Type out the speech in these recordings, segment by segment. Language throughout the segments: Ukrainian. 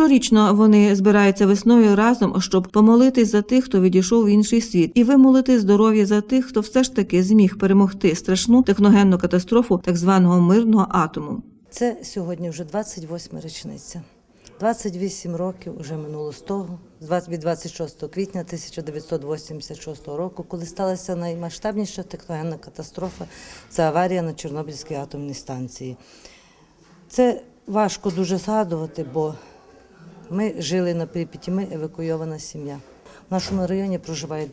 Щорічно вони збираються весною разом, щоб помолитись за тих, хто відійшов в інший світ, і вимолити здоров'я за тих, хто все ж таки зміг перемогти страшну техногенну катастрофу так званого мирного атому. Це сьогодні вже 28 річниця. 28 років вже минуло з того, з 20 від 26 квітня 1986 року, коли сталася наймасштабніша техногенна катастрофа. Це аварія на Чорнобильській атомній станції. Це важко дуже згадувати, бо ми жили на Прип'яті, ми евакуйована сім'я. В нашому районі проживає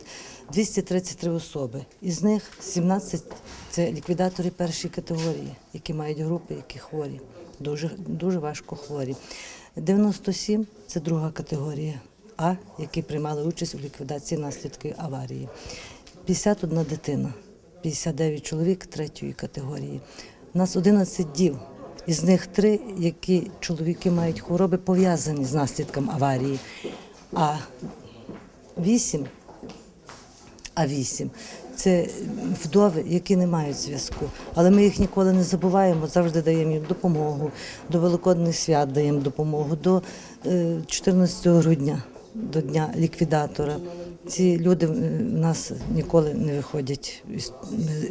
233 особи. Із них 17 – це ліквідатори першої категорії, які мають групи, які хворі, дуже, дуже важко хворі. 97 – це друга категорія А, які приймали участь у ліквідації наслідків аварії. 51 дитина, 59 чоловік третьої категорії. У нас 11 дів. Із них три, які чоловіки мають хвороби пов'язані з наслідком аварії, а вісім, а вісім це вдови, які не мають зв'язку. Але ми їх ніколи не забуваємо, завжди даємо їм допомогу. До Великодних свят даємо допомогу, до е, 14 грудня, до Дня ліквідатора. Ці люди е, в нас ніколи не виходять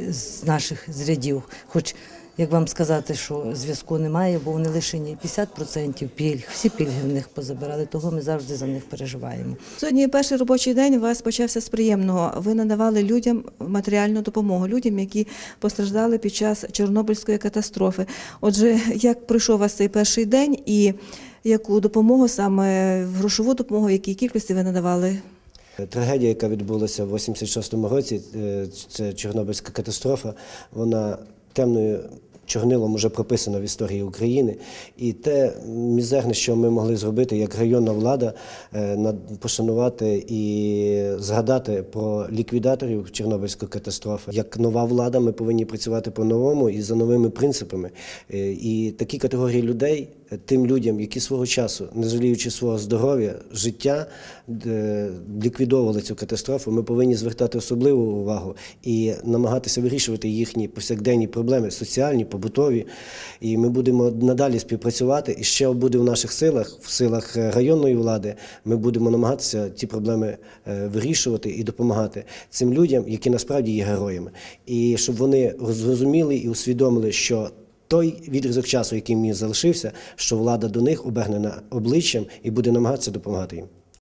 з наших зрядів. Хоч як вам сказати, що зв'язку немає, бо вони лишені 50% пільг, всі пільги в них позабирали, того ми завжди за них переживаємо. Сьогодні перший робочий день у вас почався з приємного. Ви надавали людям матеріальну допомогу, людям, які постраждали під час Чорнобильської катастрофи. Отже, як пройшов у вас цей перший день і яку допомогу саме грошову допомогу, в якій кількості ви надавали? Трагедія, яка відбулася в 86-му році, е, це Чорнобильська катастрофа, вона темною чорнилом уже прописано в історії України. І те мізерне, що ми могли зробити як районна влада, е, пошанувати і згадати про ліквідаторів Чорнобильської катастрофи. Як нова влада, ми повинні працювати по-новому і за новими принципами. Е, І такі категорії людей, тим людям, які свого часу, не жаліючи свого здоров'я, життя, е, ліквідовували цю катастрофу, ми повинні звертати особливу увагу і намагатися вирішувати їхні повсякденні проблеми, соціальні, побутові. І ми будемо надалі співпрацювати. І ще буде в наших силах, в силах е, районної влади, ми будемо намагатися ці проблеми е, вирішувати і допомагати цим людям, які насправді є героями. І щоб вони зрозуміли і усвідомили, що той відрізок часу, який мені залишився, що влада до них обернена обличчям і буде намагатися допомагати їм.